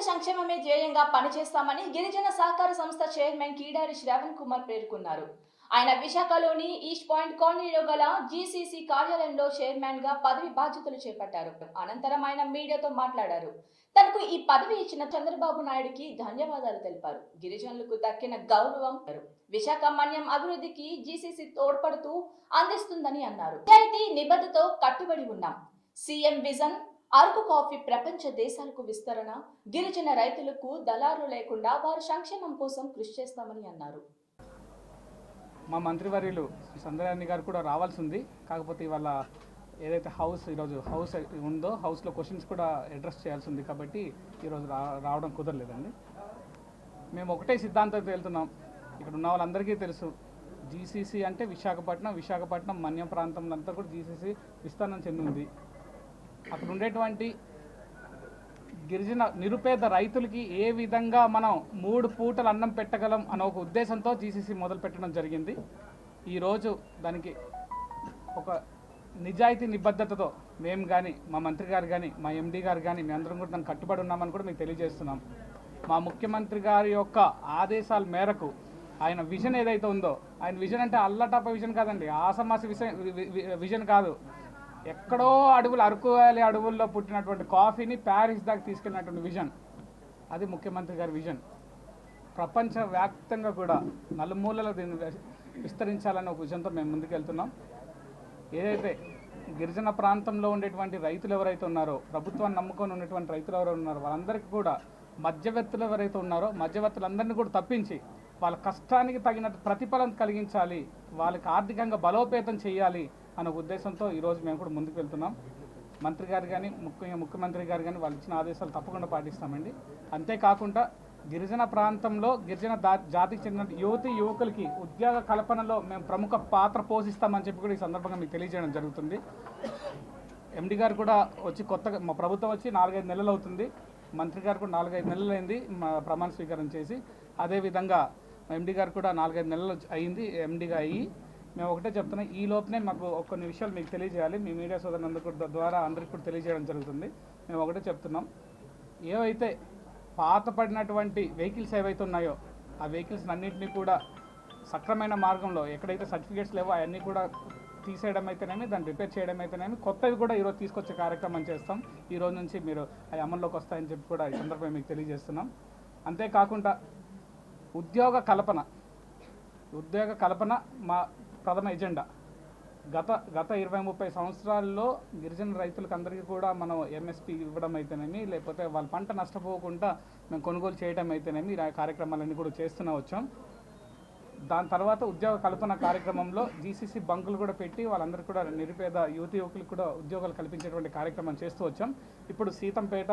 సంక్షేమమే ధ్యేయంగా పనిచేస్తామని గిరిజన సహకార సంస్థ చైర్మన్ కీడారి శ్రవణ్ కుమార్ పేర్కొన్నారు. ఆయన విశాఖలోని ఈస్ట్ పాయింట్ కాలనీలో గల జీసీసీ కార్యాలయంలో చైర్మన్గా పదవి బాధ్యతలు చేపట్టారు. అనంతరం ఆయన మీడియాతో మాట్లాడారు. తనకు ఈ పదవి ఇచ్చిన చంద్రబాబు నాయుడికి ధన్యవాదాలు తెలిపారు. గిరిజనులకు దక్కిన గౌరవం విశాఖ మన్యం అభివృద్ధికి జీసీసీ తోడ్పడుతూ అందిస్తుందని అన్నారు. నిబద్ధతో కట్టుబడి ఉన్నాం. సీఎం విజన్ అరకు కాఫీ ప్రపంచ దేశాలకు విస్తరణ గిరిజన రైతులకు దళారు లేకుండా వారి సంక్షేమం కోసం కృషి చేస్తామని అన్నారు. మా మంత్రివర్యులు సందరాన్ని గారు కూడా రావాల్సి ఉంది కాకపోతే ఇవాళ ఏదైతే హౌస్ ఈరోజు హౌస్ ఉందో హౌస్లో క్వశ్చన్స్ కూడా అడ్రస్ చేయాల్సి ఉంది కాబట్టి ఈరోజు రా రావడం కుదరలేదండి. మేము ఒకటే సిద్ధాంతంతో వెళ్తున్నాం. ఇక్కడ ఉన్న వాళ్ళందరికీ తెలుసు. జీసీసీ అంటే విశాఖపట్నం విశాఖపట్నం మన్యం ప్రాంతంలో అంతా కూడా జీసీసీ విస్తరణ చెందింది అక్కడ ఉండేటువంటి గిరిజన నిరుపేద రైతులకి ఏ విధంగా మనం మూడు పూటలు అన్నం పెట్టగలం అనే ఒక ఉద్దేశంతో జీసీసీ మొదలు పెట్టడం జరిగింది. ఈరోజు దానికి ఒక నిజాయితీ నిబద్ధతతో మేము కానీ మా మంత్రి గారు కానీ మా ఎండీ గారు కానీ మేము అందరం కూడా దానికి కట్టుబడి ఉన్నామని కూడా మీకు తెలియజేస్తున్నాం. మా ముఖ్యమంత్రి గారి యొక్క ఆదేశాల మేరకు ఆయన విజన్ ఏదైతే ఉందో ఆయన విజన్ అంటే అల్లటప్ప విజన్ కాదండి ఆసమాసి విజన్ విజన్ కాదు. ఎక్కడో అడవులు అరకు వ్యాలీ అడవుల్లో పుట్టినటువంటి కాఫీని ప్యారిస్ దాకా తీసుకెళ్ళినటువంటి విజన్. అది ముఖ్యమంత్రి గారి విజన్. ప్రపంచ వ్యాప్తంగా కూడా నలుమూలలో దీన్ని విస్తరించాలనే ఒక విజన్తో మేము ముందుకెళ్తున్నాం. ఏదైతే గిరిజన ప్రాంతంలో ఉండేటువంటి రైతులు ఎవరైతే ఉన్నారో ప్రభుత్వాన్ని నమ్ముకొని ఉన్నటువంటి రైతులు ఎవరైతే ఉన్నారో వాళ్ళందరికీ కూడా మధ్యవర్తులు ఎవరైతే ఉన్నారో మధ్యవర్తులందరినీ కూడా తప్పించి వాళ్ళ కష్టానికి తగిన ప్రతిఫలం కలిగించాలి వాళ్ళకి ఆర్థికంగా బలోపేతం చేయాలి అనే ఉద్దేశంతో ఈరోజు మేము కూడా ముందుకు వెళ్తున్నాం. మంత్రి గారు కానీ ముఖ్య ముఖ్యమంత్రి గారు కానీ వాళ్ళు ఇచ్చిన ఆదేశాలు తప్పకుండా పాటిస్తామండి. అంతేకాకుండా గిరిజన ప్రాంతంలో గిరిజన దా- జాతికి చెందిన యువతి యువకులకి ఉద్యోగ కల్పనలో మేము ప్రముఖ పాత్ర పోషిస్తామని చెప్పి కూడా ఈ సందర్భంగా మీకు తెలియజేయడం జరుగుతుంది. ఎండి గారు కూడా వచ్చి కొత్తగా మా ప్రభుత్వం వచ్చి నాలుగైదు నెలలు అవుతుంది. మంత్రి గారు కూడా నాలుగైదు నెలలు అయింది మా ప్రమాణ స్వీకారం చేసి. అదేవిధంగా ఎండి గారు కూడా నాలుగైదు నెలలు అయింది. ఎండిగా అయ్యి మేము ఒకటే చెప్తున్నాం ఈ లోపనే మాకు కొన్ని విషయాలు మీకు తెలియజేయాలి. మీ మీడియా సోదరులందరూ ద్వారా అందరికీ కూడా తెలియజేయడం జరుగుతుంది. మేము ఒకటే చెప్తున్నాం ఏవైతే పాత పడినటువంటి వెహికల్స్ ఏవైతే ఉన్నాయో ఆ వెహికల్స్ అన్నింటినీ కూడా సక్రమైన మార్గంలో ఎక్కడైతే సర్టిఫికేట్స్ లేవో అవన్నీ కూడా తీసేయడం అయితేనేమి దాన్ని రిపేర్ చేయడం అయితేనేమి కొత్తవి కూడా ఈరోజు తీసుకొచ్చే కార్యక్రమం చేస్తాం. ఈ రోజు నుంచి మీరు అవి అమల్లోకి వస్తాయని చెప్పి కూడా ఈ సందర్భంగా మీకు తెలియజేస్తున్నాం. అంతేకాకుండా ఉద్యోగ కల్పన ఉద్యోగ కల్పన మా ప్రథమ ఎజెండా. గత గత ఇరవై ముప్పై సంవత్సరాల్లో గిరిజన రైతులకు అందరికీ కూడా మనం ఎంఎస్పి ఇవ్వడం అయితేనేమి లేకపోతే వాళ్ళ పంట నష్టపోకుండా మేము కొనుగోలు చేయడం అయితేనేమి ఈ కార్యక్రమాలన్నీ కూడా చేస్తూనే వచ్చాం. దాని తర్వాత ఉద్యోగ కల్పన కార్యక్రమంలో జీసీసీ బంకులు కూడా పెట్టి వాళ్ళందరికీ కూడా నిరుపేద యువతి యువకులకు కూడా ఉద్యోగాలు కల్పించేటువంటి కార్యక్రమం చేస్తూ వచ్చాం. ఇప్పుడు సీతంపేట